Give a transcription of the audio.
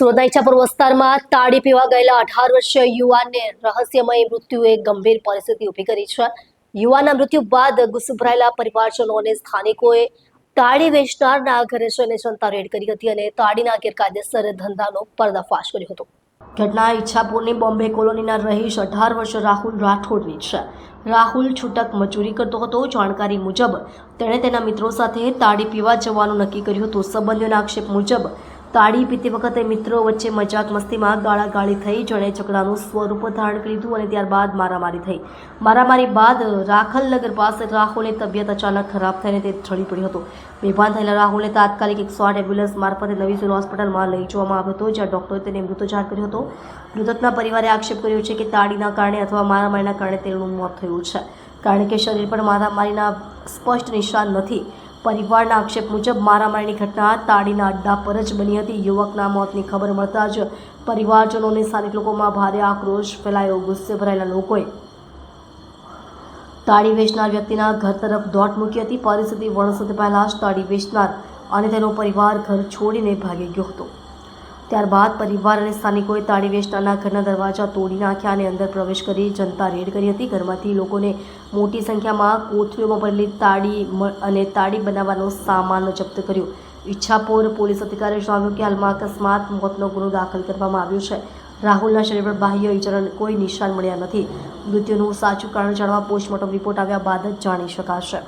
સુરતના ઈચ્છાપુર વિસ્તારમાં તાળી પીવા ગયેલા અઢાર વર્ષીય યુવાનને રહસ્યમય મૃત્યુએ ગંભીર પરિસ્થિતિ ઊભી કરી છે. યુવાનના મૃત્યુ બાદ ગુસભરાયેલા ભરાયેલા પરિવારજનો અને સ્થાનિકોએ તાળી વેચનારના ઘરે જઈને જનતા રેડ કરી હતી અને તાળીના ગેરકાયદેસર ધંધાનો પર્દાફાશ કર્યો હતો. ઘટના ઈચ્છાપુરની બોમ્બે કોલોનીના રહીશ અઢાર વર્ષ રાહુલ રાઠોડની છે. રાહુલ છૂટક મજૂરી કરતો હતો. જાણકારી મુજબ તેણે તેના મિત્રો સાથે તાળી પીવા જવાનું નક્કી કર્યું હતું. સંબંધીઓના આક્ષેપ મુજબ તાળી પીતી વખતે મિત્રો વચ્ચે મજાક મસ્તીમાં ગાળાગાળી થઈ. જણે ઝઘડાનું સ્વરૂપ ધારણ હતું અને ત્યારબાદ મારામારી થઈ. મારામારી બાદ રાખલનગર પાસે રાહુલની તબિયત અચાનક ખરાબ થઈને તે ઢળી પડ્યો હતો. બેભાન થયેલા રાહુલને તાત્કાલિક એકસો આઠ એમ્બ્યુલન્સ મારફતે નવી સિવિલ હોસ્પિટલમાં લઈ જવામાં આવ્યો હતો, જ્યાં ડૉક્ટરે તેને મૃત જાહેર કર્યો હતો. મૃતકના પરિવારે આક્ષેપ કર્યો છે કે તાળીના કારણે અથવા મારામારીના કારણે તેનું મોત થયું છે. કારણ કે શરીર પર મારામારીના સ્પષ્ટ નિશાન નથી. પરિવારના આક્ષેપ મુજબ મારામારીની ઘટના તાળીના અડ્ડા પર જ બની હતી. યુવકના મોતની ખબર મળતા જ પરિવારજનો અને સ્થાનિક લોકોમાં ભારે આક્રોશ ફેલાયો. ગુસ્સે ભરાયેલા લોકોએ તાળી વેચનાર વ્યક્તિના ઘર તરફ દોટ મૂકી હતી. પરિસ્થિતિ વણસત પહેલાં જ તાળી વેચનાર અને તેનો પરિવાર ઘર છોડીને ભાગી ગયો હતો. ત્યારબાદ પરિવાર અને સ્થાનિકોએ તાળી વેચનારના ઘરના દરવાજા તોડી નાખ્યા અને અંદર પ્રવેશ કરી જનતા રેડ કરી હતી. ઘરમાંથી લોકોને મોટી સંખ્યામાં કોથળીઓમાં ભરેલી તાળી અને તાળી બનાવવાનો સામાન જપ્ત કર્યો. ઈચ્છાપોર પોલીસ અધિકારીએ જણાવ્યું કે હાલમાં અકસ્માત મોતનો ગુનો દાખલ કરવામાં આવ્યો છે. રાહુલના શરીર પર બાહ્ય ઇજાના કોઈ નિશાન મળ્યા નથી. મૃત્યુનું સાચું કારણ જાણવા પોસ્ટમોર્ટમ રિપોર્ટ આવ્યા બાદ જ જાણી શકાશે.